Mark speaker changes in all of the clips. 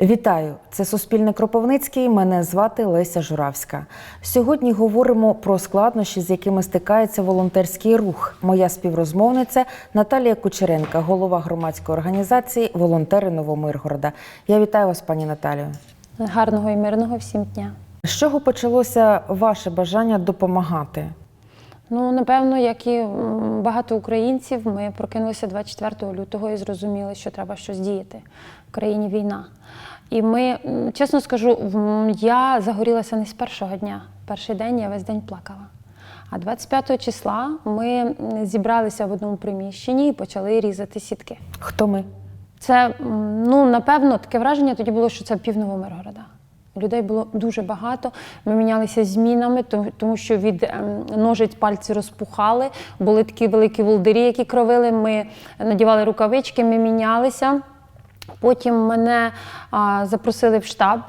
Speaker 1: Вітаю! Це Суспільне Кропивницький. Мене звати Леся Журавська. Сьогодні говоримо про складнощі, з якими стикається волонтерський рух. Моя співрозмовниця Наталія Кучеренка, голова громадської організації Волонтери Новомиргорода. Я вітаю вас, пані Наталію.
Speaker 2: Гарного і мирного всім дня.
Speaker 1: З чого почалося ваше бажання допомагати?
Speaker 2: Ну, напевно, як і багато українців, ми прокинулися 24 лютого і зрозуміли, що треба щось діяти. В країні війна. І ми, чесно скажу, я загорілася не з першого дня. Перший день я весь день плакала. А 25 числа ми зібралися в одному приміщенні і почали різати сітки.
Speaker 1: Хто ми?
Speaker 2: Це, ну, напевно, таке враження тоді було, що це пів Новомиргорода. Людей було дуже багато. Ми мінялися змінами, тому- що від ем, ножиць пальці розпухали. Були такі великі волдирі, які кровили. Ми надівали рукавички, ми мінялися. Потім мене а, запросили в штаб,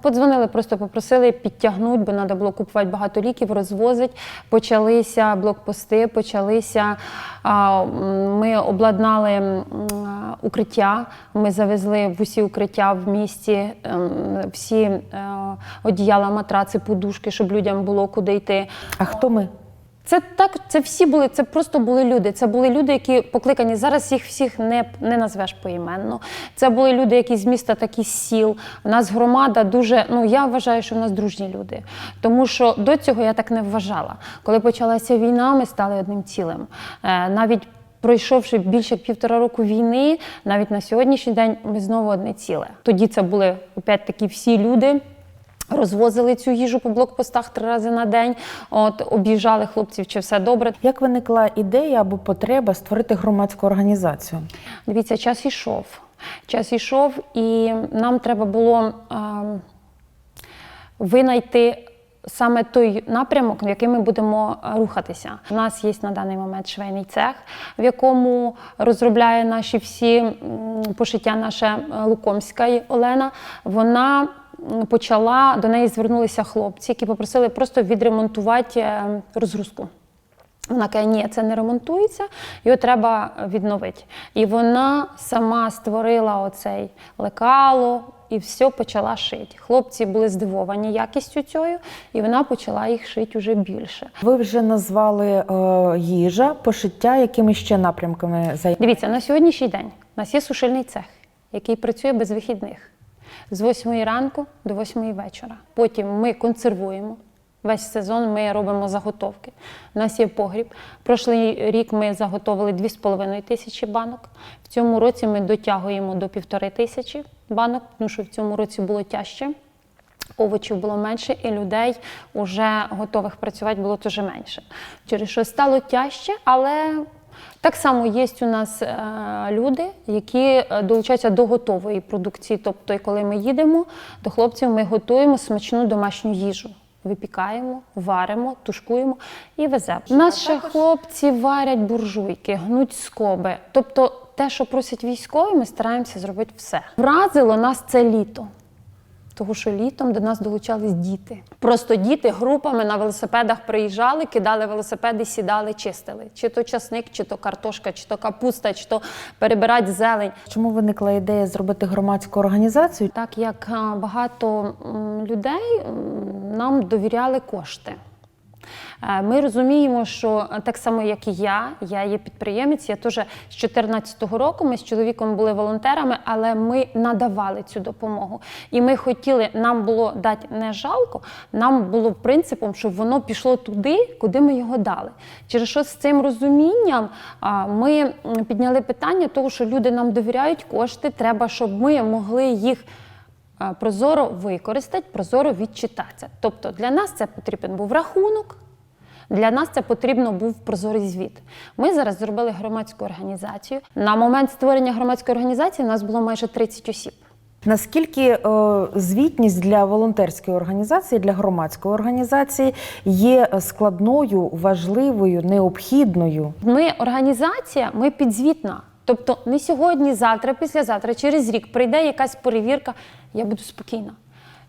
Speaker 2: подзвонили, просто попросили підтягнути, бо треба було купувати багато ліків, розвозити. Почалися блокпости, почалися. А, ми обладнали укриття. Ми завезли в усі укриття в місті ем, всі е, одіяла, матраци, подушки, щоб людям було куди йти.
Speaker 1: А хто ми?
Speaker 2: Це так, це всі були, це просто були люди. Це були люди, які покликані. Зараз їх всіх не, не назвеш поіменно. Це були люди, які з міста, так і з сіл. У нас громада дуже. Ну я вважаю, що в нас дружні люди. Тому що до цього я так не вважала. Коли почалася війна, ми стали одним цілим. Е, навіть Пройшовши більше півтора року війни, навіть на сьогоднішній день ми знову одне ціле. Тоді це були опять таки всі люди. Розвозили цю їжу по блокпостах три рази на день. От об'їжджали хлопців, чи все добре.
Speaker 1: Як виникла ідея або потреба створити громадську організацію?
Speaker 2: Дивіться, час ішов. Час ішов, і нам треба було е, винайти саме той напрямок, в який ми будемо рухатися. У нас є на даний момент швейний цех, в якому розробляє наші всі пошиття наша е, Лукомська Олена. Вона почала до неї звернулися хлопці, які попросили просто відремонтувати е, розгрузку. Вона каже, ні, це не ремонтується, його треба відновити. І вона сама створила оцей лекало і все почала шити. Хлопці були здивовані якістю цією, і вона почала їх шити вже більше.
Speaker 1: Ви вже назвали е, їжа, пошиття, якими ще напрямками займаєтеся?
Speaker 2: Дивіться, на сьогоднішній день у нас є сушильний цех, який працює без вихідних з 8 ранку до 8 вечора. Потім ми консервуємо. Весь сезон ми робимо заготовки. У нас є погріб. Прошлий рік ми заготовили 2,5 тисячі банок. В цьому році ми дотягуємо до півтори тисячі банок, тому що в цьому році було тяжче. Овочів було менше, і людей вже готових працювати було дуже менше. Через що стало тяжче, але так само є у нас е, люди, які е, долучаються до готової продукції. Тобто, коли ми їдемо до хлопців, ми готуємо смачну домашню їжу. Випікаємо, варимо, тушкуємо і веземо. У нас ще хлопці варять буржуйки, гнуть скоби. Тобто, те, що просять військові, ми стараємося зробити все. Вразило нас це літо. Тому що літом до нас долучались діти. Просто діти групами на велосипедах приїжджали, кидали велосипеди, сідали, чистили. Чи то часник, чи то картошка, чи то капуста, чи то перебирати зелень.
Speaker 1: Чому виникла ідея зробити громадську організацію?
Speaker 2: Так як багато людей нам довіряли кошти. Е, Ми розуміємо, що е, так само, як і я, я є підприємець, я теж з 2014 року ми з чоловіком були волонтерами, але ми надавали цю допомогу. І ми хотіли, нам було дати не жалко, нам було принципом, щоб воно пішло туди, куди ми його дали. Через що з цим розумінням ми підняли питання того, що люди нам довіряють кошти, треба, щоб ми могли їх прозоро використати, прозоро відчитатися. Тобто для нас це потрібен був рахунок. Для нас це потрібно був прозорий звіт. Ми зараз зробили громадську організацію. На момент створення громадської організації у нас було майже 30 осіб.
Speaker 1: Наскільки е, звітність для волонтерської організації, для громадської організації є складною, важливою, необхідною?
Speaker 2: Ми організація, ми підзвітна. Тобто не сьогодні, завтра, післязавтра, через рік прийде якась перевірка, я буду спокійна.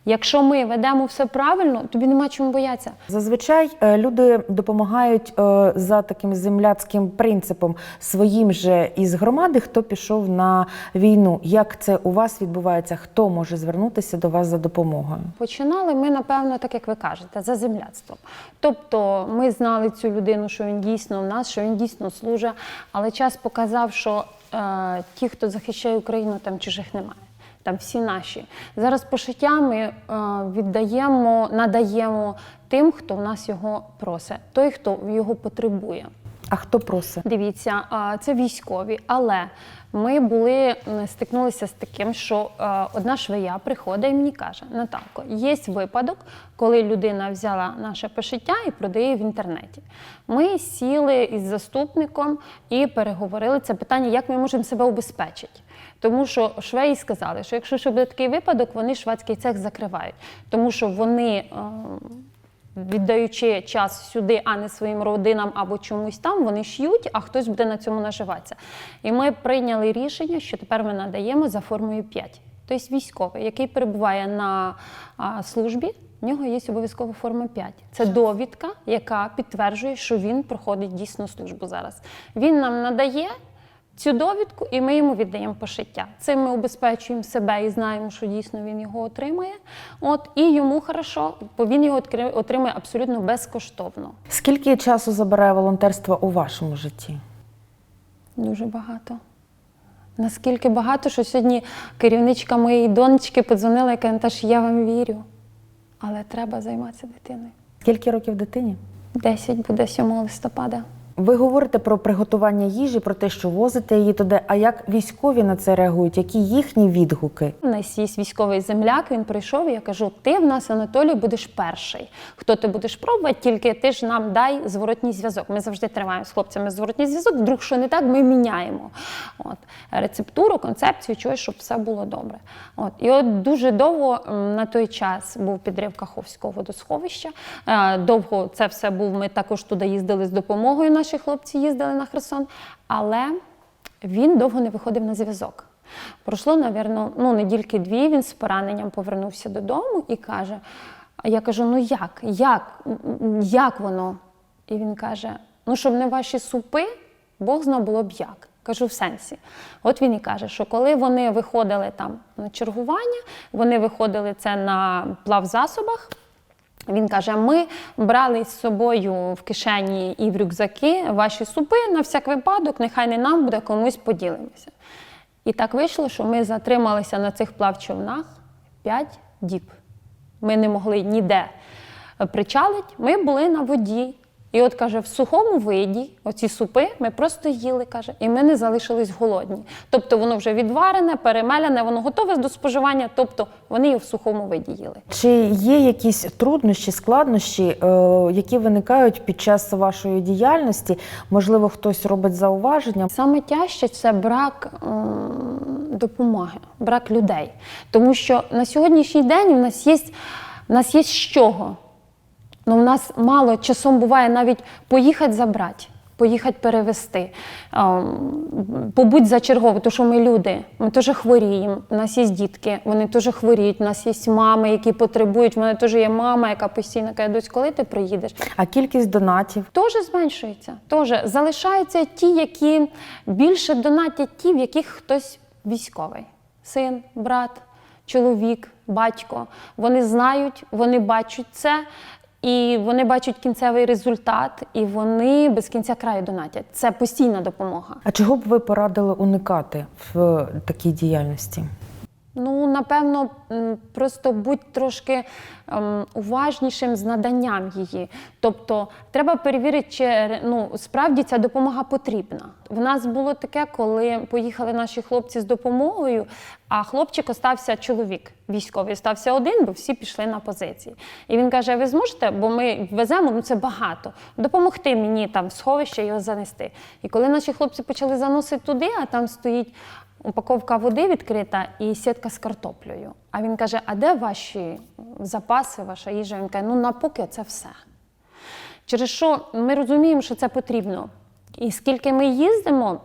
Speaker 2: Якщо ми ведемо все правильно, тобі нема чому боятися.
Speaker 1: Зазвичай е, люди допомагають е, за таким земляцьким принципом своїм же із громади, хто пішов на війну. Як це у вас відбувається? Хто може звернутися до вас за допомогою?
Speaker 2: Починали ми, напевно, так як ви кажете, за земляцтвом. Тобто ми знали цю людину, що він дійсно в нас, що він дійсно служить, але час показав, що е, ті, хто захищає Україну, там чужих немає. Там всі наші. Зараз пошиття ми е, віддаємо, надаємо тим, хто в нас його просить, той, хто його потребує.
Speaker 1: А хто просить?
Speaker 2: Дивіться, це військові, але ми були стикнулися з таким, що е, одна швея приходить і мені каже: Наталко, є випадок, коли людина взяла наше пошиття і продає в інтернеті. Ми сіли із заступником і переговорили це питання, як ми можемо себе убезпечити. Тому що швеї сказали, що якщо ще буде такий випадок, вони шведський цех закривають, тому що вони. е, віддаючи час сюди, а не своїм родинам або чомусь там, вони ш'ють, а хтось буде на цьому наживатися. І ми прийняли рішення, що тепер ми надаємо за формою 5. Тобто військовий, який перебуває на службі, в нього є обов'язкова форма 5. Це довідка, яка підтверджує, що він проходить дійсно службу зараз. Він нам надає цю довідку, і ми йому віддаємо пошиття. Цим ми убезпечуємо себе і знаємо, що дійсно він його отримає. От і йому хорошо, бо він його отримує абсолютно безкоштовно.
Speaker 1: Скільки часу забирає волонтерство у вашому житті?
Speaker 2: Дуже багато. Наскільки багато, що сьогодні керівничка моєї донечки подзвонила і каже, «Наташ, я вам вірю, але треба займатися дитиною.
Speaker 1: Скільки років дитині?
Speaker 2: 10 буде 7 листопада.
Speaker 1: Ви говорите про приготування їжі, про те, що возите її туди. А як військові на це реагують? Які їхні відгуки?
Speaker 2: У нас є військовий земляк, він прийшов, я кажу: ти в нас, Анатолій, будеш перший. Хто ти будеш пробувати, тільки ти ж нам дай зворотній зв'язок. Ми завжди тримаємо з хлопцями зворотній зв'язок. Вдруг що не так, ми міняємо. От. Рецептуру, концепцію, чогось, щоб все було добре. От. І от дуже довго на той час був підрив Каховського водосховища. Е, Довго це все був. Ми також туди їздили з допомогою. Наші хлопці їздили на Херсон. Але він довго не виходив на зв'язок. Пройшло, напевно, ну, недільки дві, він з пораненням повернувся додому і каже: я кажу: ну як? Як? Як воно? І він каже: ну, щоб не ваші супи, Бог знав було б як. Кажу, в сенсі. От він і каже, що коли вони виходили там на чергування, вони виходили це на плавзасобах. Він каже: ми брали з собою в кишені і в рюкзаки ваші супи на всяк випадок, нехай не нам буде комусь поділимося. І так вийшло, що ми затрималися на цих плавчовнах 5 діб. Ми не могли ніде причалити, ми були на воді. І от каже, в сухому виді оці супи ми просто їли, каже, і ми не залишились голодні. Тобто воно вже відварене, перемелене, воно готове до споживання, тобто вони його в сухому виді їли.
Speaker 1: Чи є якісь труднощі, складнощі, е, які виникають під час вашої діяльності? Можливо, хтось робить зауваження?
Speaker 2: Саме тяжче це брак допомоги, брак людей. Тому що на сьогоднішній день у нас є, у нас є з чого. Ну, у нас мало часом буває навіть поїхати забрати, поїхати перевезти, ем, побудь за чергово, тому що ми люди, ми теж хворіємо. У нас є дітки, вони теж хворіють. У нас є мами, які потребують. У мене теж є мама, яка постійно каже, дось, коли ти приїдеш?
Speaker 1: А кількість донатів?
Speaker 2: Теж зменшується. Теж залишаються ті, які більше донатять ті, в яких хтось військовий: син, брат, чоловік, батько. Вони знають, вони бачать це. І вони бачать кінцевий результат, і вони без кінця краю донатять. Це постійна допомога.
Speaker 1: А чого б ви порадили уникати в такій діяльності?
Speaker 2: Ну, напевно, просто будь трошки ем, уважнішим з наданням її. Тобто, треба перевірити, чи ну, справді ця допомога потрібна. В нас було таке, коли поїхали наші хлопці з допомогою, а хлопчик остався чоловік військовий, остався один, бо всі пішли на позиції. І він каже: ви зможете, бо ми веземо, ну це багато. Допомогти мені там в сховище його занести. І коли наші хлопці почали заносити туди, а там стоїть упаковка води відкрита і сітка з картоплею. А він каже: А де ваші запаси, ваша їжа? Він каже, ну на поки це все. Через що ми розуміємо, що це потрібно. І скільки ми їздимо,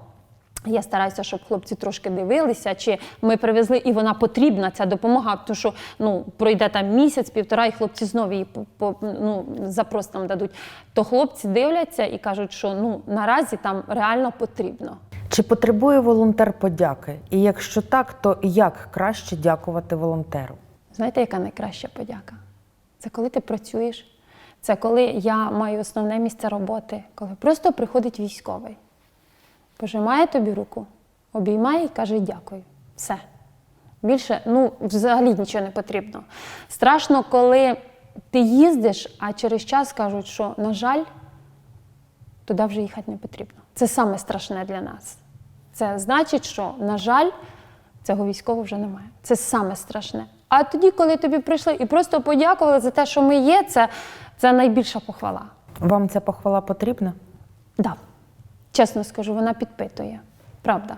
Speaker 2: Я стараюся, щоб хлопці трошки дивилися, чи ми привезли, і вона потрібна ця допомога, тому що ну, пройде там місяць, півтора, і хлопці знову її по, ну, запрос нам дадуть. То хлопці дивляться і кажуть, що ну, наразі там реально потрібно.
Speaker 1: Чи потребує волонтер подяки? І якщо так, то як краще дякувати волонтеру?
Speaker 2: Знаєте, яка найкраща подяка? Це коли ти працюєш, це коли я маю основне місце роботи, коли просто приходить військовий, пожимає тобі руку, обіймає і каже дякую. Все. Більше ну, взагалі нічого не потрібно. Страшно, коли ти їздиш, а через час кажуть, що, на жаль, туди вже їхати не потрібно. Це саме страшне для нас. Це значить, що, на жаль, цього військового вже немає. Це саме страшне. А тоді, коли тобі прийшли і просто подякували за те, що ми є, це, це найбільша похвала.
Speaker 1: Вам ця похвала потрібна?
Speaker 2: Да. Чесно скажу, вона підпитує. Правда.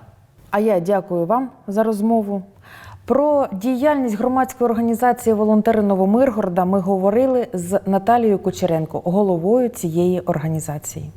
Speaker 1: А я дякую вам за розмову. Про діяльність громадської організації Волонтери Новомиргорода ми говорили з Наталією Кучеренко, головою цієї організації.